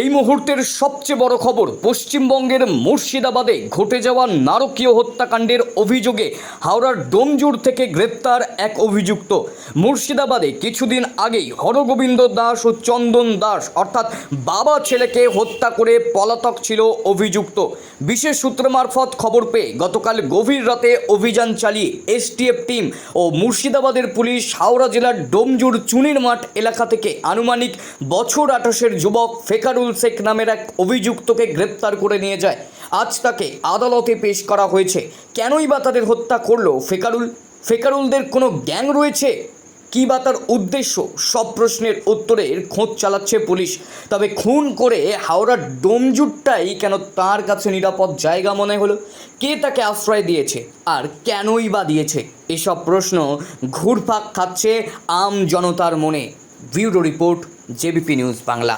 এই মুহূর্তের সবচেয়ে বড় খবর, পশ্চিমবঙ্গের মুর্শিদাবাদে ঘটে যাওয়া নারকীয় হত্যাকাণ্ডের অভিযোগে হাওড়ার ডোমজুর থেকে গ্রেপ্তার এক অভিযুক্ত। মুর্শিদাবাদে কিছুদিন আগেই হরগোবিন্দ দাস ও চন্দন দাস, অর্থাৎ বাবা ছেলেকে হত্যা করে পলাতক ছিল অভিযুক্ত। বিশেষ সূত্র মারফত খবর পেয়ে গতকাল গভীর রাতে অভিযান চালিয়ে এসটিএফ টিম ও মুর্শিদাবাদের পুলিশ হাওড়া জেলার ডোমজুর চুনির মাঠ এলাকা থেকে আনুমানিক বছর আঠাশের যুবক ফেকারুল শেখ নামের এক অভিযুক্তকে গ্রেপ্তার করে নিয়ে যায়। আজ তাকে আদালতে পেশ করা হয়েছে। কেনই বা তাদের হত্যা করল? ফেকারুল ফেকারুলদের কোনো গ্যাং রয়েছে? কী বা তার উদ্দেশ্য? সব প্রশ্নের উত্তরের খোঁজ চালাচ্ছে পুলিশ। তবে খুন করে হাওড়ার ডোমজুটটাই কেন তার কাছে নিরাপদ জায়গা মনে হলো? কে তাকে আশ্রয় দিয়েছে? আর কেনই বা দিয়েছে? এসব প্রশ্ন ঘুরপাক খাচ্ছে আম জনতার মনে। Bureau report JBP news Bangla.